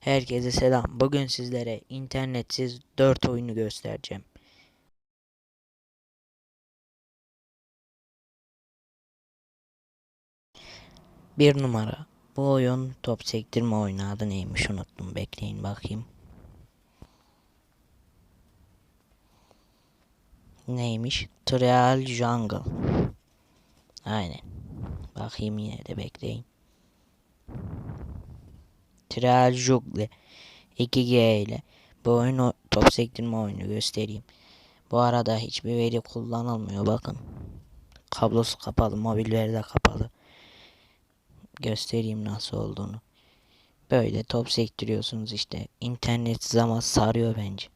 Herkese selam. Bugün sizlere internetsiz 4 oyunu göstereceğim. Bir numara. Bu oyun top sektirme oyunu adı neymiş unuttum. Bekleyin bakayım. Neymiş? Trial Jungle. Aynen. Bakayım yine de bekleyin. Trial Jungle 2G ile bu oyunu top sektirme oyunu göstereyim. Bu arada hiçbir veri kullanılmıyor bakın. Kablosu kapalı, mobil veri de kapalı. Göstereyim nasıl olduğunu. Böyle top sektiriyorsunuz işte. İnternet ama sarıyor bence.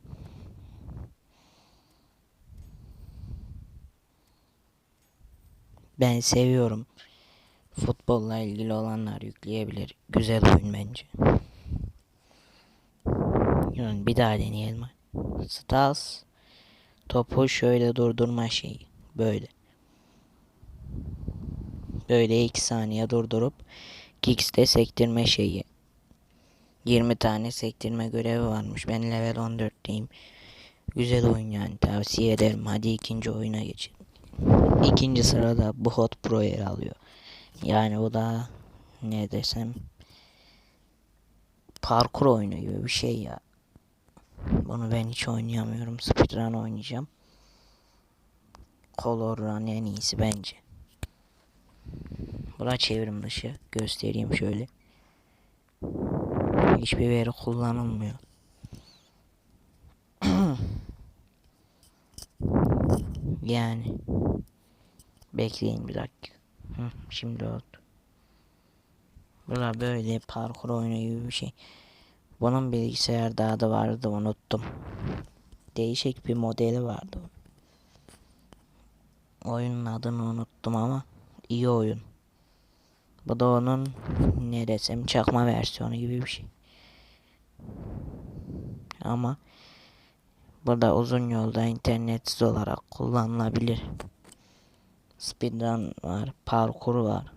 Ben seviyorum. Futbolla ilgili olanlar yükleyebilir. Güzel oyun bence. Yani bir daha deneyelim. Stas topu şöyle durdurma şeyi. Böyle. Böyle 2 saniye durdurup Kicks'te sektirme şeyi. 20 tane sektirme görevi varmış. Ben level 14'teyim. Güzel oyun yani tavsiye ederim. Hadi ikinci oyuna geçelim. İkinci sırada bu Hot Pro yer alıyor. Yani o da ne desem parkur oyunu gibi bir şey ya. Bunu ben hiç oynayamıyorum. Speedrun oynayacağım. Color Run en iyisi bence. Buna çevrim dışı. Göstereyim şöyle. Hiçbir veri kullanılmıyor. yani bekleyin bir dakika. Şimdi oldu. Bura böyle parkur oyunu gibi bir şey. Bunun bilgisayarda adı vardı unuttum. Değişik bir modeli vardı. Oyunun adını unuttum ama iyi oyun. Bu da onun ne desem çakma versiyonu gibi bir şey. Ama bu da uzun yolda internetsiz olarak kullanılabilir. Speedrun var, parkur var.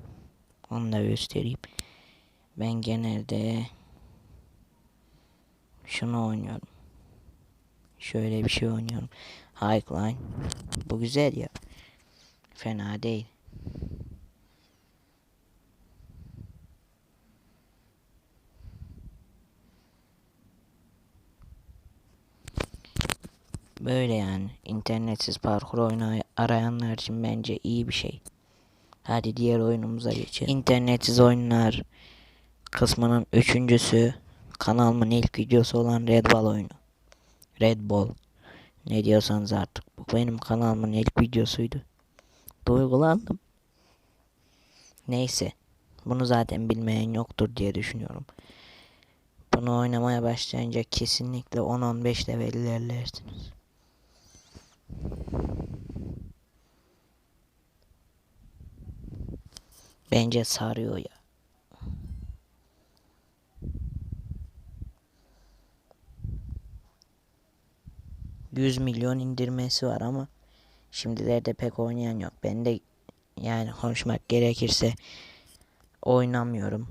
Onu da göstereyim. Ben genelde şunu oynuyorum. Şöyle bir şey oynuyorum. Highline. Bu güzel ya. Fena değil. Böyle yani. internetsiz parkur oyunu arayanlar için bence iyi bir şey. Hadi diğer oyunumuza geçelim. İnternetsiz oyunlar kısmının üçüncüsü kanalımın ilk videosu olan Red Ball oyunu. Red Ball. Ne diyorsanız artık. Bu benim kanalımın ilk videosuydu. Duygulandım. Neyse. Bunu zaten bilmeyen yoktur diye düşünüyorum. Bunu oynamaya başlayınca kesinlikle 10-15 level ilerlersiniz. Bence sarıyor ya. Yüz milyon indirmesi var ama şimdilerde pek oynayan yok. Ben de yani konuşmak gerekirse oynamıyorum.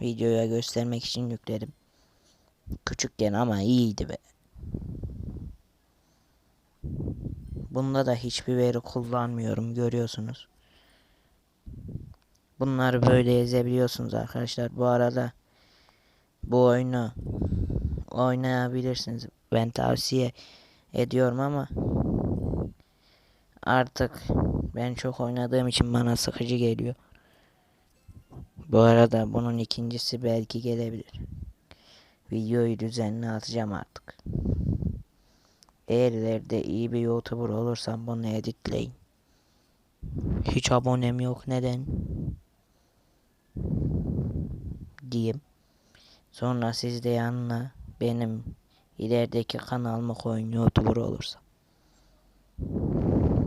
Videoya göstermek için yükledim. Küçükken ama iyiydi be. Bunda da hiçbir veri kullanmıyorum görüyorsunuz. Bunları böyle yazabiliyorsunuz arkadaşlar. Bu arada bu oyunu oynayabilirsiniz. Ben tavsiye ediyorum ama artık ben çok oynadığım için bana sıkıcı geliyor. Bu arada bunun ikincisi belki gelebilir. Videoyu düzenli atacağım artık. Eğer ileride iyi bir YouTuber olursam bunu editleyin. Hiç abonem yok neden? Diyeyim. Sonra siz de yanına benim ilerideki kanalımı koyun YouTuber olursam.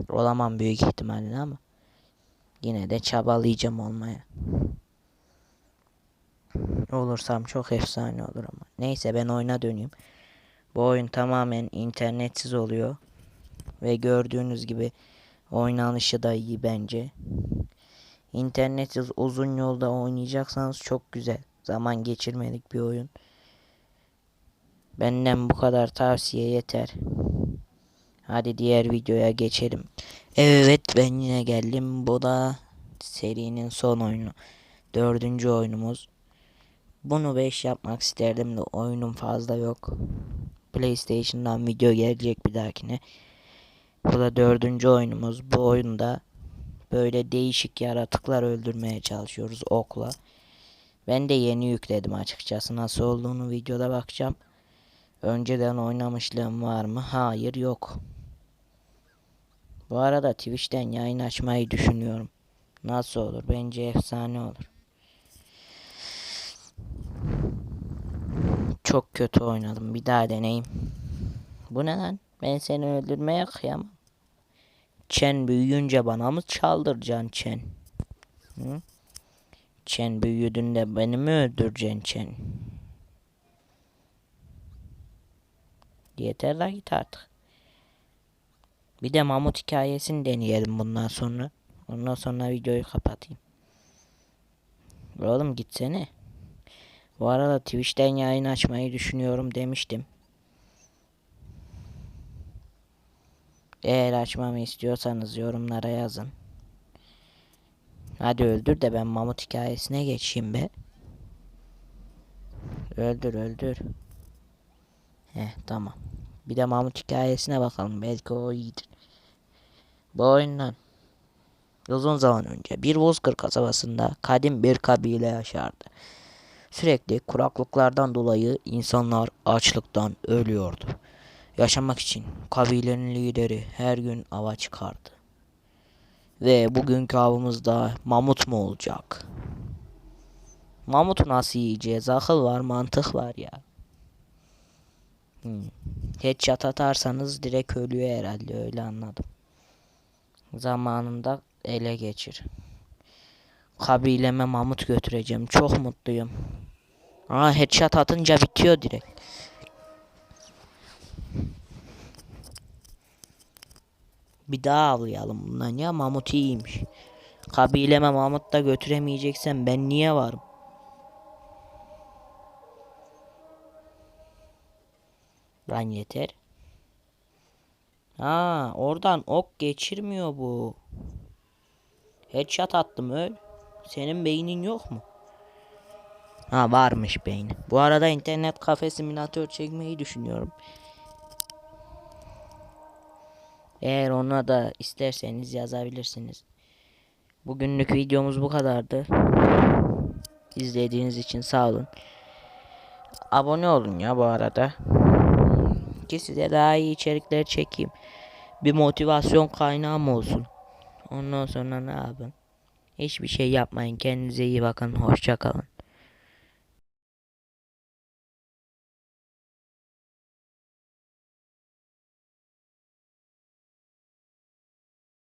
Olamam büyük ihtimalle ama yine de çabalayacağım olmaya. Olursam çok efsane olur ama. Neyse ben oyuna döneyim. Bu oyun tamamen internetsiz oluyor. Ve gördüğünüz gibi oynanışı da iyi bence. İnternetsiz uzun yolda oynayacaksanız çok güzel. Zaman geçirmelik bir oyun. Benden bu kadar tavsiye yeter. Hadi diğer videoya geçelim. Evet ben yine geldim. Bu da serinin son oyunu. Dördüncü oyunumuz. Bunu 5 yapmak isterdim de oyunum fazla yok. PlayStation'dan video gelecek bir dahakine. Bu da dördüncü oyunumuz. Bu oyunda böyle değişik yaratıklar öldürmeye çalışıyoruz okla. Ben de yeni yükledim açıkçası. Nasıl olduğunu videoda bakacağım. Önceden oynamışlığım var mı? Hayır yok. Bu arada Twitch'ten yayın açmayı düşünüyorum. Nasıl olur? Bence efsane olur. Çok kötü oynadım. Bir daha deneyim. Bu ne lan? Ben seni öldürmeye kıyamam. Çen büyüyünce bana mı çaldıracaksın Çen? Hı? Çen büyüdüğünde beni mi öldüreceksin Çen? Yeter la git artık. Bir de Mamut hikayesini deneyelim bundan sonra. Ondan sonra videoyu kapatayım. Oğlum gitsene. Bu arada Twitch'ten yayın açmayı düşünüyorum demiştim. Eğer açmamı istiyorsanız yorumlara yazın. Hadi öldür de ben mamut hikayesine geçeyim be. Öldür öldür. Heh tamam. Bir de mamut hikayesine bakalım. Belki o iyidir. Bu oyundan uzun zaman önce bir Bozkır kasabasında kadim bir kabile yaşardı. Sürekli kuraklıklardan dolayı insanlar açlıktan ölüyordu. Yaşamak için kabilenin lideri her gün ava çıkardı. Ve bugünkü avımızda mamut mu olacak? Mamutu nasıl yiyeceğiz? Akıl var, mantık var ya. Hmm. Headshot atarsanız direkt ölüyor herhalde öyle anladım. Zamanında ele geçir. Kabileme mamut götüreceğim. Çok mutluyum. Aa headshot atınca bitiyor direkt. Bir daha avlayalım bundan ya mamut iyiymiş. Kabileme mamut da götüremeyeceksen ben niye varım? Lan yeter. Ha oradan ok geçirmiyor bu. Headshot attım öl. Senin beynin yok mu? Ha varmış beyni. Bu arada internet kafe simülatör çekmeyi düşünüyorum. Eğer ona da isterseniz yazabilirsiniz. Bugünlük videomuz bu kadardı. İzlediğiniz için sağ olun. Abone olun ya bu arada. Ki size daha iyi içerikler çekeyim. Bir motivasyon kaynağım olsun. Ondan sonra ne yapın? Hiçbir şey yapmayın. Kendinize iyi bakın. Hoşça kalın.